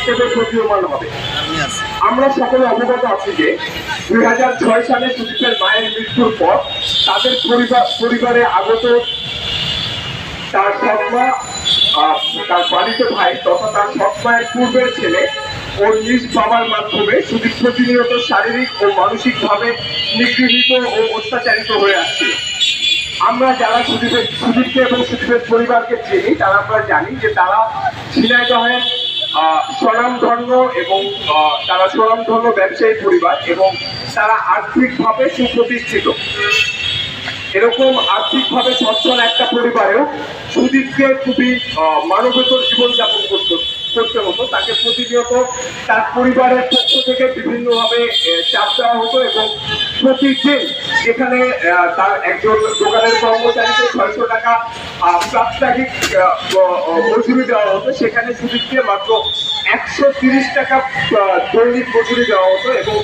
হিসেবে প্রতীয়মান হবে। আমরা সকলে অবগত আছি যে দুই হাজার ছয় সালে সুদীপের মায়ের মৃত্যুর পর তাদের পরিবার পরিবারে আগত তার সৎমা তার বাড়িতে ভাই তথা তার সৎমায়ের পূর্বের ছেলে ও নিজ বাবার মাধ্যমে সুদীপ প্রতিনিয়ত শারীরিক ও মানসিকভাবে নিগৃহীত ও অত্যাচারিত হয়ে আসছে। আমরা যারা সুদীপের সুদীপকে এবং সুদীপের পরিবারকে চিনি তারা আমরা জানি যে তারা ঝিনাইদহের আহ, স্বনামধন্য এবং তারা স্বনামধন্য ব্যবসায়ী পরিবার এবং তারা আর্থিকভাবে সুপ্রতিষ্ঠিত। এরকম আর্থিকভাবে সচ্ছল একটা পরিবারেও সুদীপকে খুবই মানবেতর জীবনযাপন করতে। করতে হতো, তাকে প্রতিনিয়ত তার পরিবারের পক্ষ থেকে বিভিন্নভাবে চাপ দেওয়া হতো এবং প্রতিদিন যেখানে তার একজন দোকানের কর্মচারীকে ছয়শো টাকা সাপ্তাহিক মজুরি দেওয়া হতো। সেখানে সুদীপকে মাত্র একশো তিরিশ টাকা দৈনিক মজুরি দেওয়া হতো এবং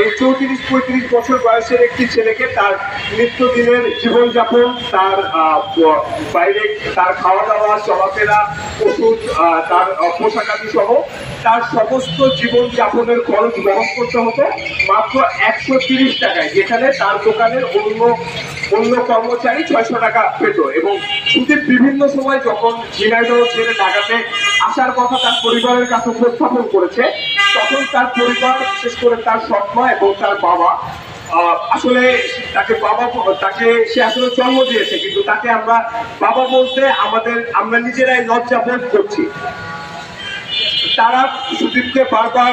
এই চৌত্রিশ, পঁয়ত্রিশ বছর বয়সের একটি ছেলেকে তার নিত্যদিনের জীবনযাপন, তার বাইরে তার খাওয়া দাওয়া চলাফেরা, ওষুধ তার পোশাকাদি সহ তার সমস্ত জীবনযাপনের খরচ বহন করতে হতো মাত্র একশো তিরিশ টাকায়, যেখানে তার দোকানের অন্য অন্য কর্মচারী ছয়শো টাকা পেত। এবং শুধু বিভিন্ন সময় যখন ঝিনাইদহ ছেড়ে ঢাকাতে আসার কথা তার পরিবারের কাছে উপস্থাপন করেছে। তখন তার পরিবার, বিশেষ করে তার স্বপ্ন এবং তার বাবা আসলে তাকে বাবা তাকে সে আসলে জন্ম দিয়েছে, কিন্তু তাকে আমরা বাবা বলতে আমাদের, আমরা নিজেরাই লজ্জা বোধ করছি। তারা সুদীপকে বারবার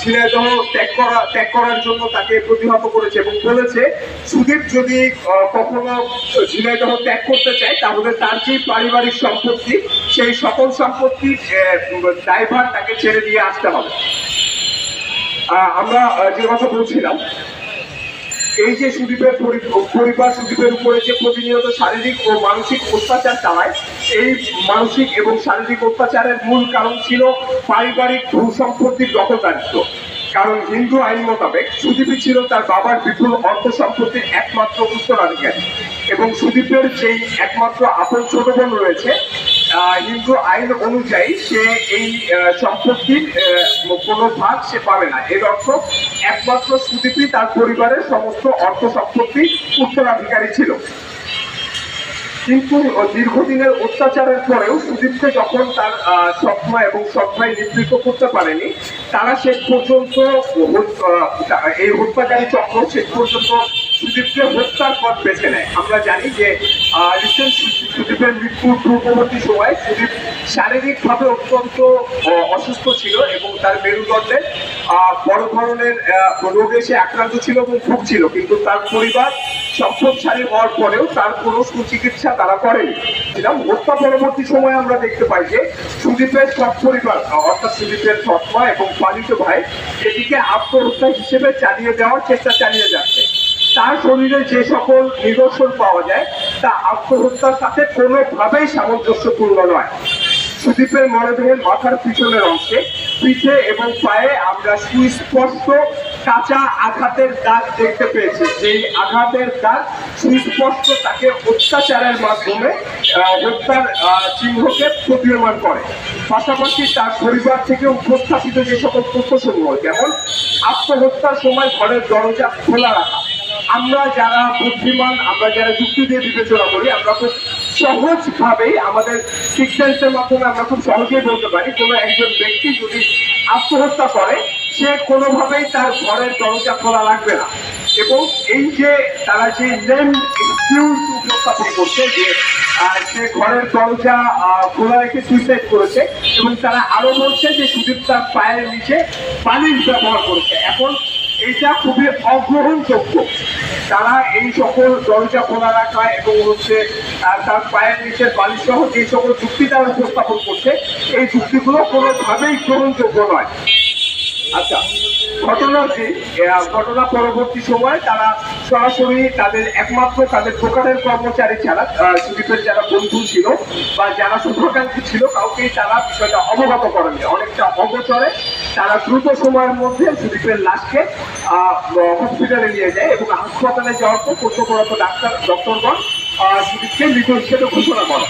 ঝিনাইদহ ত্যাগ করা, ত্যাগ করার জন্য তাকে প্রতিহত করেছে এবং বলেছে, সুদীপ যদি কখনো ঝিনাইদহ ত্যাগ করতে চায়, তাহলে তার যে পারিবারিক সম্পত্তি, সেই সকল সম্পত্তি ড্রাইভার তাকে ছেড়ে দিয়ে আসতে হবে। আমরা যে কথা বলছিলাম এই যে সুদীপের পরিবার সুদীপের উপরে যে প্রতিনিয়ত শারীরিক ও মানসিক অত্যাচার চালায়, এই মানসিক এবং শারীরিক অত্যাচারের মূল কারণ ছিল পারিবারিক ভূ সম্পত্তির দখলদারিত্ব কারণ হিন্দু আইন মোতাবেক সুদীপই ছিল তার বাবার বিপুল অর্থ সম্পত্তির একমাত্র উত্তরাধিকারী। এবং সুদীপের যেই একমাত্র আপন ছোট বোন রয়েছে হিন্দু আইন অনুযায়ী সে এই সম্পত্তির কোনো ভাগ সে পাবে না। এর অর্থ একমাত্র সুদীপই তার পরিবারের সমস্ত অর্থ সম্পত্তি উত্তরাধিকারী ছিল। কিন্তু দীর্ঘদিনের অত্যাচারের পরেও সুদীপকে যখন তার সৎমা এবং সৎভাই নেতৃত্ব করতে পারেনি, তারা শেষ পর্যন্ত এই হত্যাকারী চক্র শেষ পর্যন্ত সুদীপকে হত্যার পথ বেছে নেয়। আমরা জানি যে সুদীপের মৃত্যুর পূর্ববর্তী সময় সুদীপ শারীরিকভাবে অত্যন্ত অসুস্থ ছিল এবং তার মেরুদণ্ডে বড় ধরনের রোগে সে আক্রান্ত ছিল এবং ভুগছিল। কিন্তু তার পরিবার সম্পদশালী হওয়ার পরেও তার কোনো সুচিকিৎসা তারা করেনি। ছিলাম হত্যা পরবর্তী সময়ে আমরা দেখতে পাই যে সুদীপের সব পরিবার অর্থাৎ সুদীপের সৎমা এবং পালিত ভাই, এটিকে আত্মহত্যা হিসেবে চালিয়ে দেওয়ার চেষ্টা চালিয়ে যাচ্ছে। তার শরীরে যে সকল নিদর্শন পাওয়া যায়, তা আত্মহত্যার সাথে কোনোভাবেই সামঞ্জস্যপূর্ণ নয়। সুদীপের মরদেহের মাথার পিছনের অংশে পিঠে এবং পায়ে আমরা সুস্পষ্ট কাঁচা আঘাতের দাগ দেখতে পেয়েছে। যেই আঘাতের দাগ সুস্পষ্ট তাকে অত্যাচারের মাধ্যমে হত্যার চিহ্নকে প্রতীয়মান করে। পাশাপাশি তার পরিবার থেকে উপস্থাপিত যে সকল তথ্যসমূহ, যেমন আত্মহত্যার সময় ঘরের দরজা খোলা রাখা। আমরা যারা বুদ্ধিমান, আমরা যারা যুক্তি দিয়ে বিবেচনা করি, আমরা খুব সহজভাবেই আমাদের সিকসেন্সের মাধ্যমে আমরা খুব সহজেই বলতে পারি, কোনো একজন ব্যক্তি যদি আত্মহত্যা করে সে কোনোভাবেই তার ঘরের দরজা খোলা রাখবে না। এবং এই যে তারা যে নেম এক্সকিউজ উপস্থাপন করছে যে সে ঘরের দরজা খোলা রেখে সুইসাইড করেছে এবং তারা আরও বলছে যে সুদীপ তার পায়ের নিচে পানির ব্যবহার করেছে। এখন এটা খুবই অগ্রহণযোগ্য। তারা এই সকল দরজা খোলা রাখা এবং হচ্ছে তার পায়ের নিচের বালিশ সহ যে সকল যুক্তি তারা উপস্থাপন করছে, এই যুক্তিগুলো কোনোভাবেই গ্রহণযোগ্য নয়। আচ্ছা ঘটনা আহ, ঘটনা পরবর্তী সময় তারা সরাসরি তাদের একমাত্র তাদের দোকানের কর্মচারী ছাড়া সুদীপের যারা বন্ধু ছিল বা যারা শুভাকাঙ্ক্ষী ছিল কাউকেই তারা বিষয়টা অবগত করেনি অনেকটা অগোচরে তারা দ্রুত সময়ের মধ্যে সুদীপের লাশকে হসপিটালে নিয়ে যায় এবং হাসপাতালে যাওয়ার পর কর্তব্যরত ডাক্তার ডক্টরগণ সুদীপকে মৃত হিসেবে ঘোষণা করে